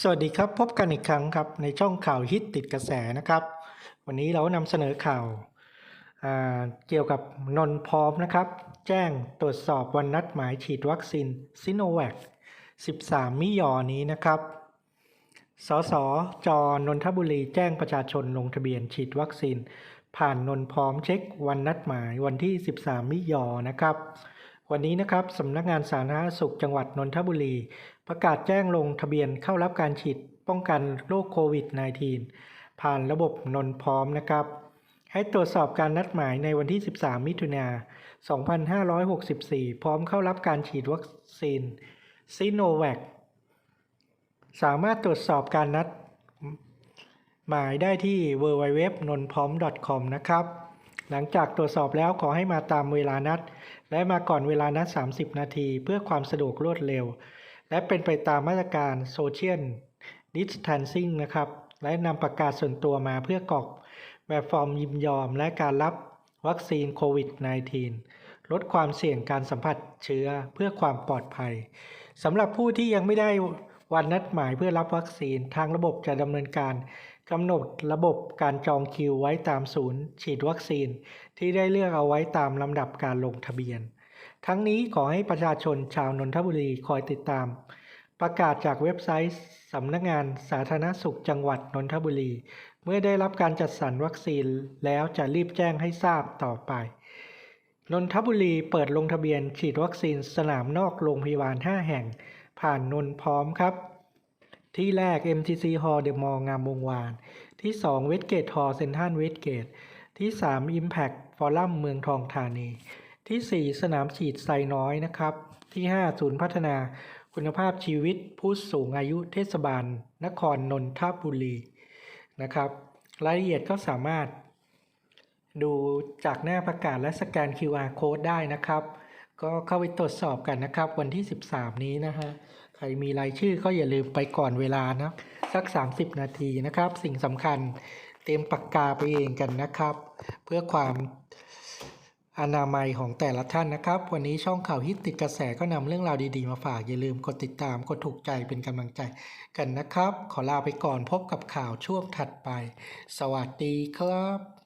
สวัสดีครับ พบกันอีกครั้งครับในช่องข่าวฮิตติดกระแสนะครับ วันนี้เรานำเสนอข่าวาเกี่ยวกับนนท์พร้อมนะครับ แจ้งตรวจสอบวันนัดหมายฉีดวัคซีนซิโนแวค 13 มิยอนี้นะครับ สสจนนทบุรีแจ้งประชาชนลงทะเบียนฉีดวัคซีน ผ่านนนท์พร้อมเช็ควันนัดหมายวันที่ 13 มิยอนะครับวันนี้นะครับสำนักงานสาธารณสุขจังหวัดนนทบุรี ประกาศแจ้งลงทะเบียนเข้ารับการฉีดป้องกันโรคโควิด -19 ผ่านระบบนนพร้อมนะครับ ให้ตรวจสอบการนัดหมายในวันที่ 13 มิถุนา 2564 พร้อมเข้ารับการฉีดวัคซีนซีโนแวคสามารถตรวจสอบการนัดหมายได้ที่ www นนพร้อม .com นะครับ หลังจากตรวจสอบแล้วขอให้มาตามเวลานัด และมาก่อนเวลานัด 30 นาที เพื่อความสะดวกรวดเร็ว และเป็นไปตามมาตรการ Social Distancing นะครับ และนำประกาศส่วนตัวมาเพื่อกรอกแบบฟอร์มยินยอมและการรับวัคซีนโควิด -19 ลดความเสี่ยงการสัมผัสเชื้อเพื่อความปลอดภัยสำหรับผู้ที่ยังไม่ได้วันนัดหมายเพื่อรับวัคซีนทางระบบจะดำเนินการกำหนดระบบการจองคิวไว้ตามศูนย์ ฉีดวัคซีนที่ได้เลือกเอาไว้ตามลำดับการลงทะเบียน ทั้งนี้ขอให้ประชาชนชาวนนทบุรีคอยติดตาม ประกาศจากเว็บไซต์สำนักงานสาธารณสุขจังหวัดนนทบุรี เมื่อได้รับการจัดสรรวัคซีนแล้วจะรีบแจ้งให้ทราบต่อไปนนทบุรีเปิดลงทะเบียนฉีดวัคซีนสนามนอกโรงพยาบาล 5 แห่ง ผ่านนนพร้อมครับ ที่แรก MTC Hall The Mall งามวงวาน ที่2 Westgate Hall Central Westgate ที่ 3 Impact Forum เมืองทองธานี ที่ 4 สนามฉีดไซน้อยนะครับ ที่ 5 ศูนย์พัฒนาคุณภาพชีวิตผู้สูงอายุเทศบาล นครนนทบุรีนะครับ รายละเอียดก็สามารถ ดูจากหน้าประกาศและสแกน QR code ได้นะครับ ก็เข้าไปตรวจสอบกันนะครับ วันที่ 13 นี้นะฮะใครมีรายชื่อก็อย่าลืมไปก่อนเวลานะสัก 30 นาทีนะครับ สิ่งสำคัญเตรียมปากกาไปเองกันนะครับ เพื่อความ อนามัยของแต่ละท่านนะครับ วันนี้ช่องข่าวฮิตติดกระแสก็นำเรื่องราวดีๆมาฝาก อย่าลืมกดติดตามกดถูกใจเป็นกำลังใจกันนะครับ ขอลาไปก่อนพบกับข่าวช่วงถัดไป สวัสดีครับ